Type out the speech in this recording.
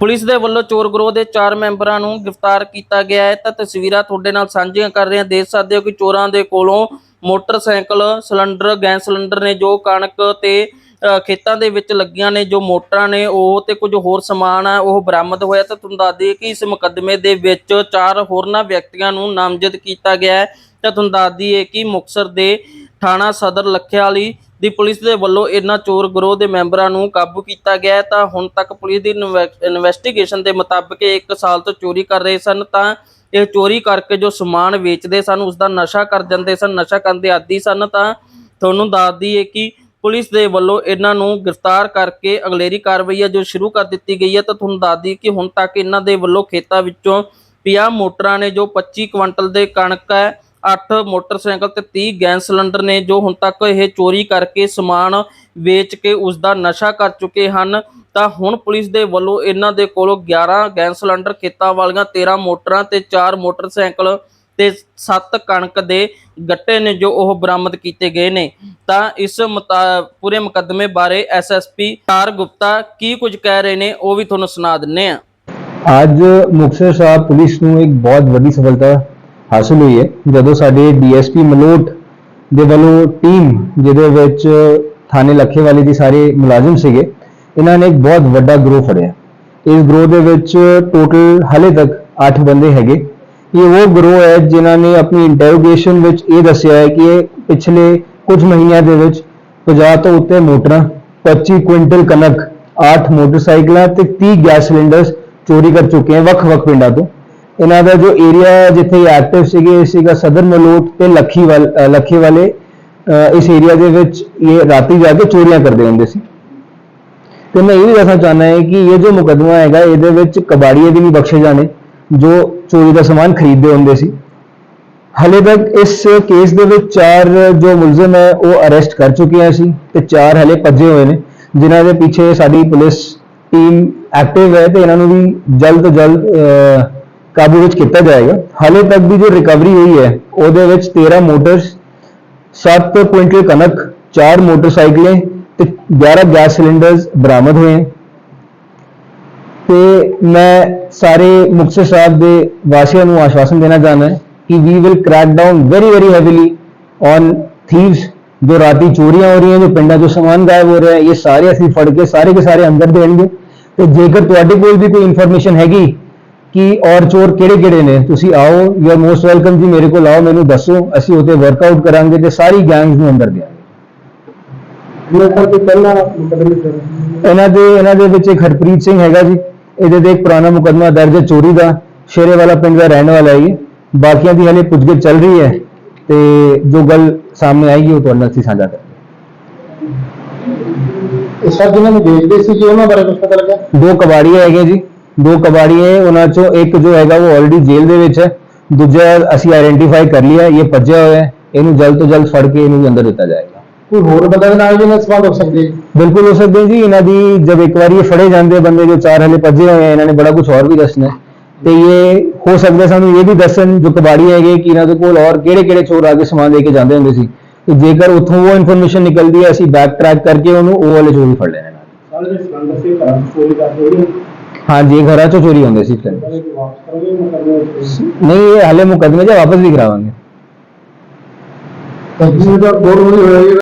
Police ਦੇ ਵੱਲੋਂ ਚੋਰ ਗਰੋਹ ਦੇ ਚਾਰ ਮੈਂਬਰਾਂ ਨੂੰ ਗ੍ਰਿਫਤਾਰ ਕੀਤਾ ਗਿਆ ਹੈ। ਤਾਂ ਤਸਵੀਰਾਂ ਤੁਹਾਡੇ ਨਾਲ ਸਾਂਝੀਆਂ ਕਰ ਰਹੇ ਹਾਂ। ਦੇਖ ਸਕਦੇ ਹੋ ਕਿ ਚੋਰਾਂ ਦੇ ਕੋਲੋਂ ਮੋਟਰਸਾਈਕਲ, ਸਿਲੰਡਰ, ਗੈਸ ਸਿਲੰਡਰ ਨੇ ਜੋ ਕਣਕ ਤੇ ਖੇਤਾਂ ਦੇ ਵਿੱਚ ਲੱਗੀਆਂ ਨੇ, ਜੋ ਮੋਟਰਾਂ ਨੇ, ਉਹ ਤੇ ਕੁਝ ਹੋਰ ਸਮਾਨ ਹੈ ਉਹ ਬਰਾਮਦ ਹੋਇਆ। ਤਾਂ ਤੁਹਾਨੂੰ ਦੱਸ ਦਈਏ ਕਿ ਇਸ ਮੁਕੱਦਮੇ ਦੇ ਵਿੱਚ ਚਾਰ ਹੋਰਨਾਂ ਵਿਅਕਤੀਆਂ ਨੂੰ ਨਾਮਜ਼ਦ ਕੀਤਾ ਗਿਆ ਹੈ। ਤਾਂ ਤੁਹਾਨੂੰ ਦੱਸ ਦਈਏ ਕਿ ਮੁਕਤਸਰ ਦੇ ਥਾਣਾ ਸਦਰ, ਲੱਖਿਆਲੀ ਦੀ ਪੁਲਿਸ ਦੇ ਵੱਲੋਂ ਇਹਨਾਂ ਚੋਰ ਗਰੋਹ ਦੇ ਮੈਂਬਰਾਂ ਨੂੰ ਕਾਬੂ ਕੀਤਾ ਗਿਆ ਹੈ, ਤਾਂ ਹੁਣ ਤੱਕ ਪੁਲਿਸ ਦੀ ਇਨਵੈਸਟੀਗੇਸ਼ਨ ਦੇ ਮੁਤਾਬਕ ਇਹ 1 ਸਾਲ ਤੋਂ ਚੋਰੀ ਕਰ ਰਹੇ ਸਨ, ਤਾਂ ਇਹ ਚੋਰੀ ਕਰਕੇ ਜੋ ਸਮਾਨ ਵੇਚਦੇ ਸਨ ਉਸ ਦਾ ਨਸ਼ਾ ਕਰ ਜਾਂਦੇ ਸਨ, ਨਸ਼ਾ ਕਰਨ ਦੇ ਆਦੀ ਸਨ, ਤਾਂ ਤੁਹਾਨੂੰ ਦੱਸ ਦਈਏ ਕਿ ਪੁਲਿਸ ਦੇ ਵੱਲੋਂ ਇਹਨਾਂ ਨੂੰ ਗ੍ਰਿਫਤਾਰ ਕਰਕੇ ਅਗਲੇਰੀ ਕਾਰਵਾਈ ਹੈ ਜੋ ਸ਼ੁਰੂ ਕਰ ਦਿੱਤੀ ਗਈ ਹੈ, ਤਾਂ ਤੁਹਾਨੂੰ ਦੱਸ ਦਈਏ ਕਿ ਹੁਣ ਤੱਕ ਇਹਨਾਂ ਦੇ ਵੱਲੋਂ ਖੇਤਾਂ ਵਿੱਚੋਂ 50 ਮੋਟਰਾਂ ਨੇ ਜੋ 25 ਕੁਇੰਟਲ ਦੇ ਕਣਕ ਹੈ 8 ਮੋਟਰਸਾਈਕਲ ਤੇ 30 ਗੈਸ ਸਿਲੰਡਰ ਨੇ ਜੋ ਹੁਣ ਤੱਕ ਇਹ ਚੋਰੀ ਕਰਕੇ ਸਮਾਨ ਵੇਚ ਕੇ ਉਸ ਦਾ ਨਸ਼ਾ ਕਰ ਚੁੱਕੇ ਹਨ, ਤਾਂ ਹੁਣ ਪੁਲਿਸ ਦੇ ਵੱਲੋਂ ਇਹਨਾਂ ਦੇ ਕੋਲੋਂ 11 ਗੈਸ ਸਿਲੰਡਰ, ਖੇਤਾਂ ਵਾਲੀਆਂ 13 ਮੋਟਰਾਂ ਤੇ 4 ਮੋਟਰਸਾਈਕਲ ਤੇ 7 ਕਣਕ ਦੇ ਗੱਟੇ ਨੇ ਜੋ ਉਹ ਬਰਾਮਦ ਕੀਤੇ ਗਏ ਨੇ। ਤਾਂ ਇਸ ਮੁਤਾ- ਪੂਰੇ ਮੁਕੱਦਮੇ ਬਾਰੇ ਐਸਐਸਪੀ ਤਾਰ ਗੁਪਤਾ ਕੀ ਕੁਝ ਕਹਿ ਰਹੇ ਨੇ ਉਹ ਵੀ ਤੁਹਾਨੂੰ ਸੁਣਾ ਦਿੰਨੇ ਆ ਅੱਜ ਮੁਕਤਸਰ ਸਾਹਿਬ ਪੁਲਿਸ ਨੂੰ ਇੱਕ ਬਹੁਤ ਵੱਡੀ ਸਫਲਤਾ ਹਾਸਲ ਹੋਈ ਹੈ। ਜਦੋਂ ਸਾਡੇ ਡੀਐਸਪੀ ਮਲੋਟ ਦੇ ਵੱਲੋਂ ਟੀਮ, ਜਿਹਦੇ ਵਿੱਚ ਥਾਣੇ ਲੱਖੇਵਾਲੀ ਦੇ ਸਾਰੇ ਮੁਲਾਜ਼ਮ ਸੀਗੇ, ਇਹਨਾਂ ਨੇ ਇੱਕ ਬਹੁਤ ਵੱਡਾ ਗਰੋਹ ਫੜਿਆ। ਇਸ ਗਰੋਹ ਦੇ ਵਿੱਚ ਟੋਟਲ ਹਲੇ ਤੱਕ 8 ਬੰਦੇ ਹੈਗੇ। ਇਹ ਉਹ ਗਰੋਹ ਹੈ ਜਿਨ੍ਹਾਂ ਨੇ ਆਪਣੀ ਇੰਟਰੋਗੇਸ਼ਨ ਵਿੱਚ ਇਹ ਦੱਸਿਆ ਹੈ ਕਿ ਇਹ ਪਿਛਲੇ ਕੁਝ ਮਹੀਨਿਆਂ ਦੇ ਵਿੱਚ 50 ਤੋਂ ਉੱਤੇ ਮੋਟਰਾਂ 25 ਕੁਇੰਟਲ ਕਣਕ 8 ਮੋਟਰਸਾਈਕਲਾਂ ਤੇ 30 ਗੈਸ ਸਿਲੰਡਰਸ ਚੋਰੀ ਕਰ ਚੁੱਕੇ ਹਨ ਵੱਖ-ਵੱਖ ਪਿੰਡਾਂ ਤੋਂ। ਇਹਨਾਂ ਦਾ ਜੋ ਏਰੀਆ ਜਿੱਥੇ ਐਕਟਿਵ ਸੀਗੇ, ਇਹ ਸੀਗਾ ਸਦਰ ਮਲੋਟ ਤੇ ਲੱਖੀ ਵਾਲ ਲੱਖੀ ਵਾਲੇ ਇਸ ਏਰੀਆ ਦੇ ਵਿੱਚ ਇਹ ਰਾਤੀ ਜਾ ਕੇ ਚੋਰੀਆਂ ਕਰਦੇ ਹੁੰਦੇ ਸੀ। ਤੇ ਮੈਂ ਇਹ ਵੀ ਦੱਸਣਾ ਚਾਹੁੰਦਾ ਹੈ ਕਿ ਇਹ ਜੋ ਮੁਕੱਦਮਾ ਹੈਗਾ, ਇਹਦੇ ਵਿੱਚ ਕਬਾੜੀਏ ਵੀ ਨਹੀਂ ਬਖਸ਼ੇ ਜਾਣੇ, ਜੋ ਚੋਰੀ ਦਾ ਸਮਾਨ ਖਰੀਦਦੇ ਹੁੰਦੇ ਸੀ। ਹਲੇ ਤੱਕ ਇਸ ਕੇਸ ਦੇ ਵਿੱਚ ਚਾਰ ਜੋ ਮੁਲਜ਼ਮ ਹੈ, ਉਹ ਅਰੈਸਟ ਕਰ ਚੁੱਕੇ ਹਾਂ ਅਸੀਂ ਤੇ ਚਾਰ ਹਲੇ ਭੱਜੇ ਹੋਏ ਨੇ, ਜਿਨ੍ਹਾਂ ਦੇ ਪਿੱਛੇ ਸਾਡੀ ਪੁਲਿਸ ਟੀਮ ਐਕਟਿਵ ਹੈ ਤੇ ਇਹਨਾਂ ਨੂੰ ਵੀ ਜਲਦ ਤੋਂ ਜਲਦ ਕਾਬੂ ਵਿੱਚ ਕੀਤਾ ਜਾਏਗਾ। ਹਾਲੇ ਤੱਕ ਦੀ ਜੋ ਰਿਕਵਰੀ ਹੋਈ ਹੈ, ਉਹਦੇ ਵਿੱਚ 13 ਮੋਟਰਸ 7 ਕੁਇੰਟਲ ਕਣਕ 4 ਮੋਟਰਸਾਈਕਲਾਂ ਤੇ 11 ਗੈਸ ਸਿਲੰਡਰਸ ਬਰਾਮਦ ਹੋਏ ਹਨ। ਤੇ ਮੈਂ ਸਾਰੇ ਮੁਕਤਸਰ ਸਾਹਿਬ ਦੇ ਵਾਸੀਆਂ ਨੂੰ ਆਸ਼ਵਾਸਨ ਦੇਣਾ ਚਾਹੁੰਦਾ ਹਾਂ ਕਿ we will crack down very very heavily on thieves ਜੋ ਰਾਤੀ ਚੋਰੀਆਂ ਹੋ ਰਹੀਆਂ, ਜੋ ਪਿੰਡਾਂ ਤੋਂ ਸਮਾਨ ਗਾਇਬ ਹੋ ਰਿਹਾ ਹੈ ਇਹ ਸਾਰੇ ਅਸੀਂ ਫੜ ਕੇ ਸਾਰੇ ਕੇ ਸਾਰੇ ਅੰਦਰ ਦੇਣਗੇ। ਤੇ ਜੇਕਰ ਤੁਹਾਡੇ ਕੋਲ ਵੀ ਕੋਈ ਇਨਫੋਰਮੇਸ਼ਨ ਹੈਗੀ ਕਿ ਔਰ ਚੋਰ ਕਿਹੜੇ ਕਿਹੜੇ ਨੇ? ਤੁਸੀਂ ਆਓ ਯੂ ਆਰ ਮੋਸਟ ਵੈਲਕਮ ਜੀ ਮੇਰੇ ਕੋਲ ਆਓ ਮੈਨੂੰ ਦੱਸੋ ਅਸੀਂ ਉਹਤੇ ਵਰਕਆਊਟ ਕਰਾਂਗੇ ਤੇ ਸਾਰੀ ਗੈਂਗਸ ਨੂੰ ਅੰਦਰ ਦਿਆਂਗੇ ਇਹਨਾਂ ਦੇ ਇਹਨਾਂ ਦੇ ਵਿੱਚ ਇੱਕ ਹਰਪ੍ਰੀਤ ਸਿੰਘ ਹੈਗਾ ਜੀ ਇਹਦੇ ਤੇ ਇੱਕ ਪੁਰਾਣਾ ਮੁਕੱਦਮਾ ਦਰਜ ਹੈ ਚੋਰੀ ਦਾ ਸ਼ੇਰੇ ਵਾਲਾ ਪਿੰਡ ਦਾ ਰਹਿਣ ਵਾਲਾ ਹੈ ਬਾਕੀਆਂ ਦੀ ਹਲੇ ਪੁੱਛਗਿੱਛ ਚੱਲ ਰਹੀ ਹੈ ਤੇ ਜੋ ਗੱਲ ਸਾਹਮਣੇ ਆਏਗੀ ਉਹ ਤੁਹਾਡੇ ਨਾਲ ਅਸੀਂ ਸਾਂਝਾ ਕਰਾਂਗੇ। ਇਹ ਸਭ ਜਿਹਨਾਂ ਨੂੰ ਵੇਚਦੇ ਸੀ ਜੀ ਉਹਨਾਂ ਬਾਰੇ ਕੁਝ ਪਤਾ ਲੱਗਿਆ? ਦੋ ਕਬਾੜੀਏ ਹੈਗੇ ਜੀ। ਦੋ ਕਬਾੜੀਏ ਉਹਨਾਂ ਚੋਂ ਇੱਕ ਜੋ ਹੈਗਾ ਉਹ ਆਲਰੇਡੀ ਜੇਲ੍ਹ ਦੇ ਵਿੱਚ ਹੈ ਦੂਜਾ ਅਸੀਂ ਆਇਡੈਂਟੀਫਾਈ ਕਰ ਲਿਆ ਇਹ ਭੱਜਿਆ ਹੋਇਆ ਹੈ ਇਹਨੂੰ ਜਲਦ ਤੋਂ ਜਲਦ ਫੜ ਕੇ ਇਹਨੂੰ ਅੰਦਰ ਦਿੱਤਾ ਜਾਏਗਾ। ਕੋਈ ਹੋਰ ਬੰਦਾ ਦੇ ਨਾਲ ਵੀ ਇਹਨਾਂ ਸਵਾਲ ਹੋ ਸਕਦੇ? ਬਿਲਕੁਲ ਹੋ ਸਕਦੇ ਹੈ ਜੀ ਇਹਨਾਂ ਦੀ ਜਦ ਇੱਕ ਵਾਰੀ ਇਹ ਫੜੇ ਜਾਂਦੇ ਬੰਦੇ ਜੋ ਚਾਰ ਹਲੇ ਭੱਜੇ ਹੋਏ ਆ ਇਹਨਾਂ ਨੇ ਬੜਾ ਕੁਝ ਹੋਰ ਵੀ ਦੱਸਣਾ ਹੈ। ਤੇ ਇਹ ਹੋ ਸਕਦਾ ਸਾਨੂੰ ਇਹ ਵੀ ਦੱਸਣ ਜੋ ਕਬਾੜੀ ਹੈਗੇ ਕਿ ਇਹਨਾਂ ਦੇ ਕੋਲ ਔਰ ਕਿਹੜੇ ਕਿਹੜੇ ਚੋਰ ਆ ਕੇ ਸਮਾਨ ਦੇ ਕੇ ਜਾਂਦੇ ਹੁੰਦੇ ਸੀ। ਤੇ ਜੇਕਰ ਉੱਥੋਂ ਉਹ ਇਨਫੋਰਮੇਸ਼ਨ ਨਿਕਲਦੀ ਹੈ ਅਸੀਂ ਬੈਕ ਟਰੈਕ ਕਰਕੇ ਉਹਨੂੰ ਉਹ ਵਾਲੇ ਚੋਰ ਵੀ ਫੜ ਲੈਣੇ। ਨਾਲ ਸਾਰੇ ਸਿਲੰਡਰ ਸੀ ਚੋਰੀ ਕਰਦੇ ਹੋਏ ਹਾਂਜੀ ਘਰਾਂ ਚੋਂ ਚੋਰੀ ਹੁੰਦੇ ਸੀ ਫਿਰ ਨਹੀਂ, ਇਹ ਹਲੇ ਮੁਕੱਦਮੇ 'ਚ ਵਾਪਸ ਵੀ ਕਰਾਵਾਂਗੇ। ਤਸਦੀਕ ਦਾ ਕੋਡ ਹੋਈ ਹੋਈ